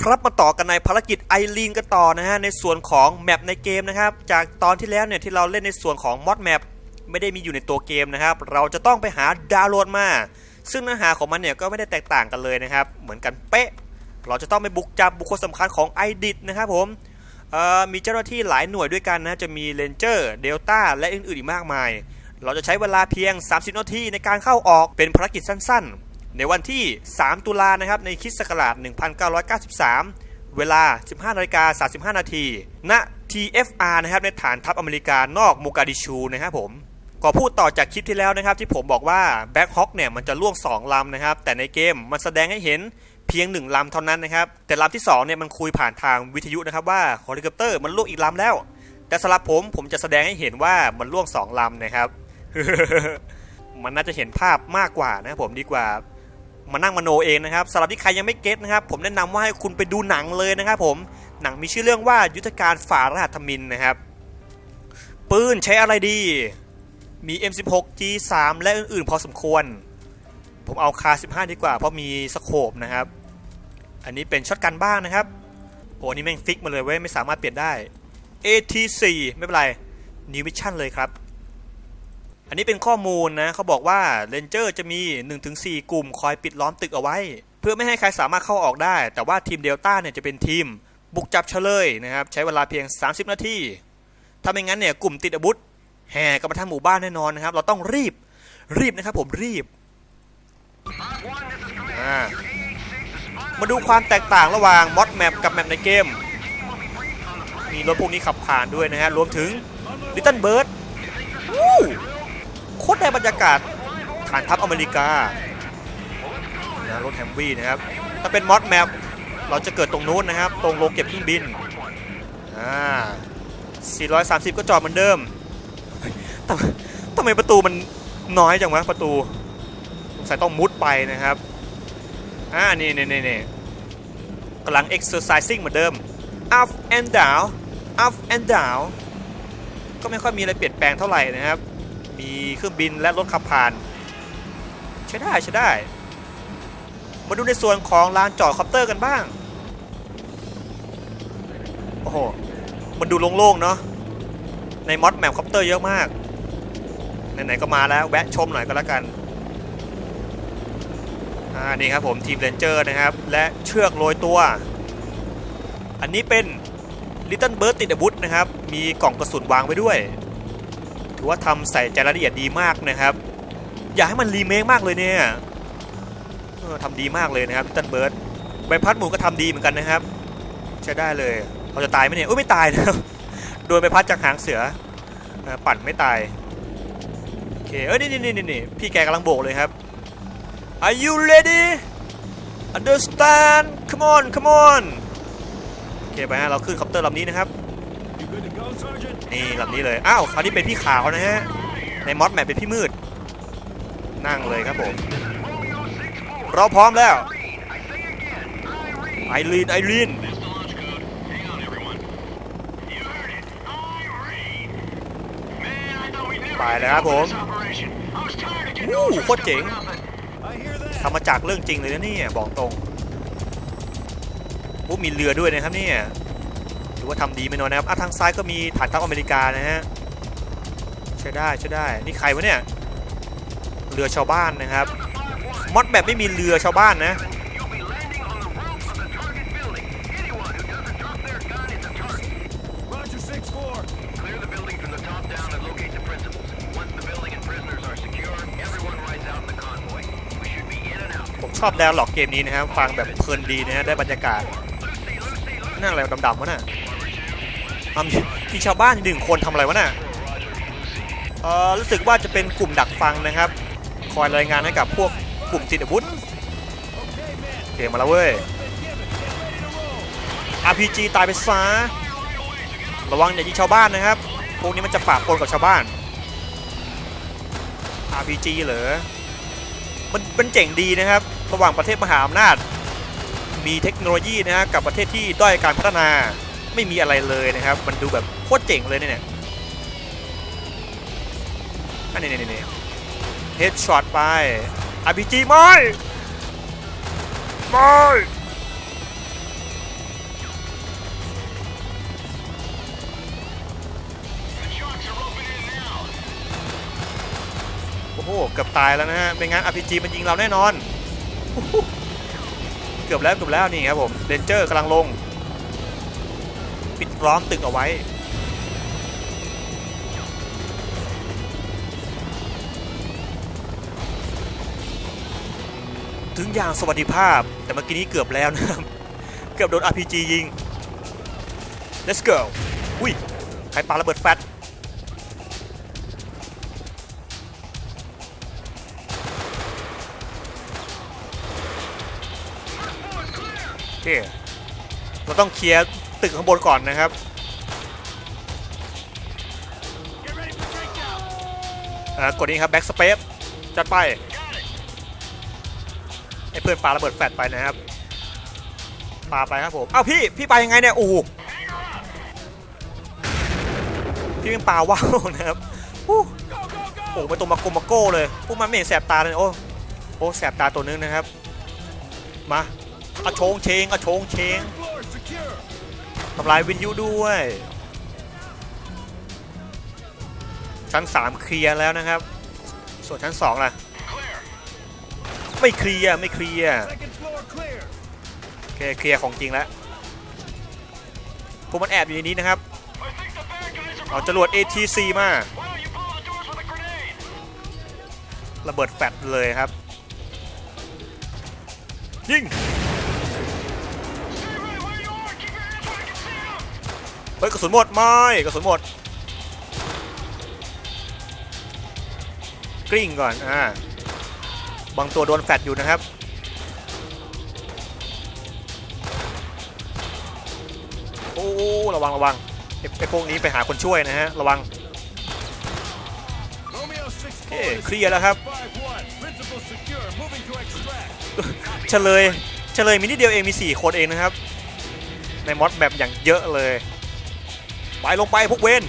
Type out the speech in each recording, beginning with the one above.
ครับมาต่อกันในภารกิจไอรีนกันต่อนะฮะในส่วนของแมปในเกมนะครับ จากตอนที่แล้วเนี่ยที่เราเล่นในส่วนของมอดแมปไม่ได้มีอยู่ในตัวเกมนะครับ เราจะต้องไปหาดาวน์โหลดมา ซึ่งเนื้อหาของมันเนี่ยก็ไม่ได้แตกต่างกันเลยนะครับ เหมือนกันเป๊ะ เราจะต้องไปบุกจับบุคคลสำคัญของไอดิดนะครับผมมีเจ้าหน้าที่หลายหน่วยด้วยกันนะจะมีเลนเจอร์เดลต้าและอื่นๆอีกมากมาย เราจะใช้เวลาเพียง 30 นาทีในการเข้าออกเป็นภารกิจสั้นๆ ในวันที่ 3 ตุลานะครับในคิสต์ศักราช 1993 เวลา 15นาฬิกา35 นาที ณ TFR นะครับในฐานทัพอเมริกานอกโมกาดิชูนะครับผมก็พูดต่อจากคลิปที่แล้วนะครับ ที่ผมบอกว่าแบ็คฮอ k เนี่ยมันจะล่วง 2 ลำนะครับ แต่ในเกมมันแสดงให้เห็นเพียง 1 ลำเท่านั้นนะครับ แต่ลำที่2เนี่ยมันคุยผ่านทางวิทยุนะครับว่าเฮลิคอปเตอร์มันล่วงอีกลำแล้ว แต่สำหรับผมผมจะแสดงให้เห็นว่ามันล่วง 2 ลำนะครับ มันน่าจะเห็นภาพมากกว่านะครับผมดีกว่า มานั่งมโนเองนะครับสำหรับที่ใครยังไม่เก็ตนะครับ ผมแนะนำว่าให้คุณไปดูหนังเลยนะครับผมหนังมีชื่อเรื่องว่ายุทธการฝ่ารหัสมินนะครับ ปืนใช้อะไรดี มี M16 G3 และอื่นๆ พอสมควร ผมเอาคา15 ดีกว่า เพราะมีสโคปนะครับ อันนี้เป็นช็อตกันบ้างนะครับโอ้นี่แม่งฟิกมาเลยเว้ยไม่สามารถเปลี่ยนได้ AT4 ไม่เป็นไร New Mission เลยครับ อันนี้เป็นข้อมูลนะเขาบอกว่าเรนเจอร์จะมี 1-4 กลุ่มคอยปิดล้อมตึกเอาไว้ เพื่อไม่ให้ใครสามารถเข้าออกได้ แต่ว่าทีมเดลต้าเนี่ยจะเป็นทีม บุกจับเฉลยนะครับใช้เวลาเพียง 30 นาทีถ้าไม่งั้นเนี่ยกลุ่มติดอาวุธแห่กันมาทางหมู่บ้านแน่นอนนะครับ เราต้องรีบรีบนะครับผมรีบ มาดูความแตกต่างระหว่างมอดแมปกับแมปในเกม มีรถพวกนี้ขับผ่านด้วยนะฮะรวมถึง Little Bird วู้โคตรได้บรรยากาศฐานทัพอเมริกานะรถแฮมวี่นะครับ ถ้าเป็นมอดแมปเราจะเกิดตรงนู้นนะครับ ตรงโรงเก็บเครื่องบินอ่า430 ก็จอดเหมือนเดิมทำไมทำไมประตูมันน้อยจังวะประตูสงสัยต้องมุดไปนะครับอ่านี่นี่นี่นี่กำลัง exercising เหมือนเดิม up and down up and down ก็ไม่ค่อยมีอะไรเปลี่ยนแปลงเท่าไหร่นะครับ มีเครื่องบินและรถขับผ่าน ใช้ได้ใช้ได้ มาดูในส่วนของลานจอดคอปเตอร์กันบ้าง โอ้โห มันดูโล่งๆเนาะ ในมอดแมปคอปเตอร์เยอะมาก ไหนๆก็มาแล้วแวะชมหน่อยก็แล้วกัน อ่า นี่ครับผมทีมเรนเจอร์นะครับ และเชือกโรยตัว อันนี้เป็น Little Bird ติดอาวุธนะครับ มีกล่องกระสุนวางไว้ด้วย ถือว่าทำใส่ใจรายละเอียดดีมากนะครับ อยากให้มันรีเมคมากเลยเนี่ยทำดีมากเลยนะครับ Little Bird ใบพัดหมูก็ทำดีเหมือนกันนะครับ ใช้ได้เลยเราจะตายไหมเนี่ยอุ้ยไม่ตายนะครับโดนใบพัดจากหางเสือเออปั่นไม่ตายโอเคเอ้ยนี่นี่นี่นี่พี่แกกำลังโบกเลยครับ Are you ready Understand Come on Come on โอเคไปฮะเราขึ้นคอปเตอร์ลำนี้นะครับ You good to go, Sergeant? นี่ลำนี้เลย อ้าวคราวนี้เป็นพี่ขาวนะฮะ ในมอดแมปเป็นพี่มืด นั่งเลยครับผม เราพร้อมแล้ว ไอรีน ไอรีน ไปแล้วครับผมวู้โคตรเจ๋งทำมาจากเรื่องจริงเลยนะนี่บอกตรงโอ้มีเรือด้วยนะครับเนี่ย ถือว่าทำดีไม่น้อยนะครับอะทางซ้ายก็มีฐานทัพอเมริกานะฮะใช้ได้ใช้ได้นี่ใครวะเนี่ยเรือชาวบ้านนะครับมอดแบบไม่มีเรือชาวบ้านนะผมชอบแดนหลอกเกมนี้นะครับฟังแบบเพลินดีนะฮะได้บรรยากาศนั่นอะไรดำๆวะน่ะ มีมีชาวบ้านหนึ่งคนทำอะไรวะน่ะเออรู้สึกว่าจะเป็นกลุ่มดักฟังนะครับ คอยรายงานให้กับพวกกลุ่มติดอาวุธโอเคมาแล้วเว้ย RPG ตายไปซะระวังอย่ายิงชาวบ้านนะครับ พวกนี้มันจะปะปนกับชาวบ้าน RPG เหรอ มันมันเจ๋งดีนะครับ ระหว่างประเทศมหาอำนาจ มีเทคโนโลยีนะฮะกับประเทศที่ด้อยการพัฒนา ไม่มีอะไรเลยนะครับ มันดูแบบโคตรเจ๋งเลยเนี่ยอันนี้นี่นี่เฮดช็อตไปอาร์พีจีไม่ไม่โอ้โห เกือบตายแล้วนะฮะไม่งั้น RPG มันยิงเราแน่นอน เกือบแล้วเกือบแล้วนี่ครับผมเดนเจอร์กำลังลง ล้อมตึกเอาไว้ ถึงอย่างสวัสดิภาพแต่เมื่อกี้นี้เกือบแล้วนะครับ เกือบโดน RPG ยิง let's go อุ้ย ใครปาระเบิดแฟตโอเคเราต้องเคลียร์ ตึกข้างบนก่อนนะครับอ่ากดนี้ครับ backspace จัดไปให้เพื่อนปาระเบิดแฟตไปนะครับปาไปครับผม เอ้าพี่ พี่ไปยังไงเนี่ย โอ้โหพี่เป็นปาว่าวนะครับโอ้ go. มาตรงมาโกมาโก้เลยพวกมันไม่เห็นแสบตาเลยโอ้โอ้แสบตาตัวนึงนะครับ มาอะโชงเชงอะโชงเชง ทำลายวินยูด้วย ชั้น 3 เคลียร์แล้วนะครับ ส่วนชั้น 2 ล่ะ ไม่เคลียร์ไม่เคลียร์โอเคเคลียร์ของจริงแล้วพวกมันแอบอยู่ในนี้นะครับ เอาจรวด ATC มาระเบิดแฟลชเลยครับ ยิง เฮ้ยกระสุนหมดไม่กระสุนหมดกลิ้งก่อนอ่าบางตัวโดนแฟลชอยู่นะครับโอ้ระวังระวังไอ้ไอ้พวกนี้ไปหาคนช่วยนะฮะระวัง Romeo 6โอเคเคลียร์แล้วครับเฉลยเฉลยมีนิดเดียวเองมี 4 คนเองนะครับ ในมอดแบบอย่างเยอะเลย ไปลงไปพวกเวน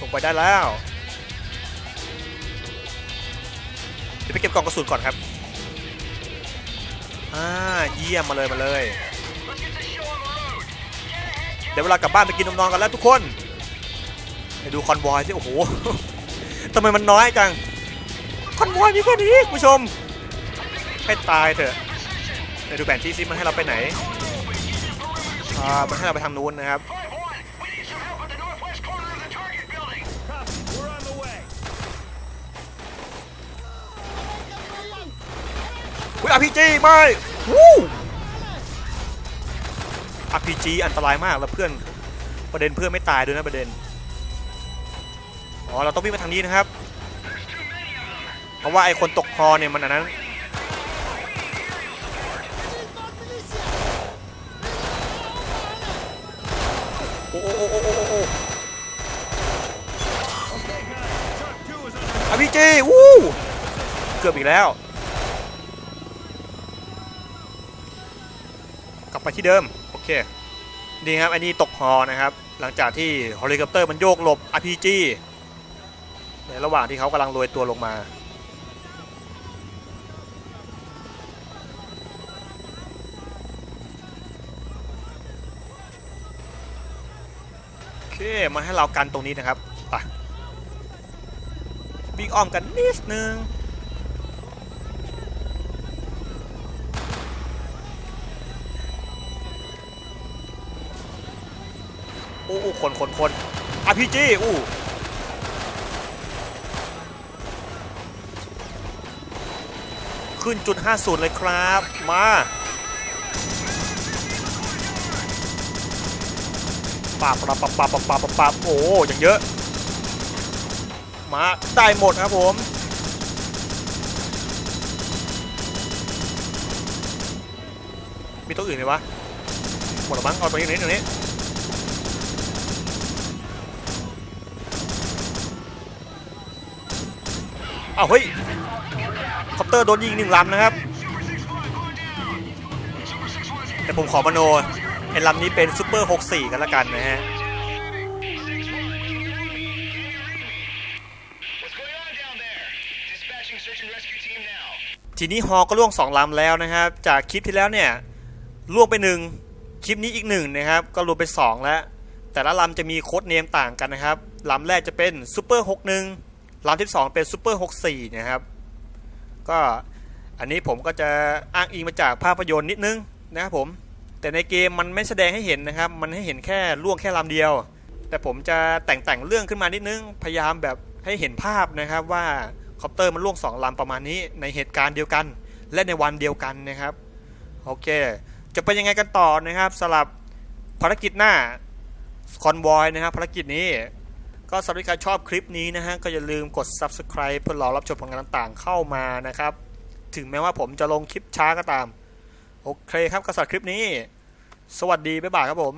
ลงไปได้แล้วเดี๋ยวไปเก็บกล่องกระสุนก่อนครับอ่าเยี่ยมมาเลยมาเลย เดี๋ยวเวลากลับบ้านไปกินนมนอนกันแล้วทุกคนไปดูคอนวอยสิโอ้โหทำไมมันน้อยจังคอนวอยมีแค่นี้ผู้ชมให้ตายเถอะไปดูแผนที่ซิมันให้เราไปไหนอ่ามันให้เราไปทางนู้นนะครับ อุ้ย RPG ไม่วู้ RPG อันตรายมากแล้วเพื่อนประเด็นเพื่อนไม่ตายด้วยนะประเด็นอ๋อเราต้องวิ่งมาทางนี้นะครับ เพราะว่าไอ้คนตกฮอเนี่ยมันอันนั้นโอ้โอ้โอ้โอ้โอ้อาพีจีวู้เกือบอีกแล้ว กลับไปที่เดิม โอเคนี่ครับ อันนี้ตกฮอนะครับ หลังจากที่เฮลิคอปเตอร์มันโยกหลบ RPG ในระหว่างที่เขากำลังโรยตัวลงมา โอเคมาให้เรากันตรงนี้นะครับไปวิ่งอ้อมกันนิดนึง อ้โอ้คนคนคน RPG อู้ขึ้นจุด50เลยครับ มาปาบปาบปาบปาบปาบปาบปาบโอ้อย่างเยอะ มาได้หมดครับผมมีตัวอื่นไหมวะ หมดแล้วมั้งเอาตัวนี้ตรงนี้ตรงนี้ อ้าวเฮ้ยคอปเตอร์โดนยิงหนึ่งลำนะครับ แต่ผมขอมโนไอ้ลำนี้เป็นซูเปอร์ 64 กันละกันนะฮะทีนี้ฮอก็ล่วง2ลำแล้วนะครับ จากคลิปที่แล้วเนี่ยล่วงไปหนึ่งคลิปนี้อีกหนึ่งนะครับ ก็รวมเป็น2แล้ว แต่ละลำจะมีโค้ดเนมต่างกันนะครับลำแรกจะเป็นซูเปอร์ 61 ลำที่ 2 เป็นซูเปอร์64นะครับ ก็อันนี้ผมก็จะอ้างอิงมาจากภาพยนตร์นิดนึงนะครับผม แต่ในเกมมันไม่แสดงให้เห็นนะครับ มันให้เห็นแค่ล่วงแค่ลำเดียว แต่ผมจะแต่งแต่งเรื่องขึ้นมานิดนึง พยายามแบบให้เห็นภาพนะครับว่าคอปเตอร์มันล่วงสองลำประมาณนี้ในเหตุการณ์เดียวกัน และในวันเดียวกันนะครับ โอเค จะเป็นยังไงกันต่อนะครับสำหรับภารกิจหน้าคอนวอยนะครับภารกิจนี้ ก็สำหรับใครชอบคลิปนี้นะฮะ ก็อย่าลืมกด subscribe เพื่อรอรับชมผลงานต่างๆเข้ามานะครับ ถึงแม้ว่าผมจะลงคลิปช้าก็ตาม โอเคครับก็สำหรับคลิปนี้ สวัสดี บ๊ายบายครับผม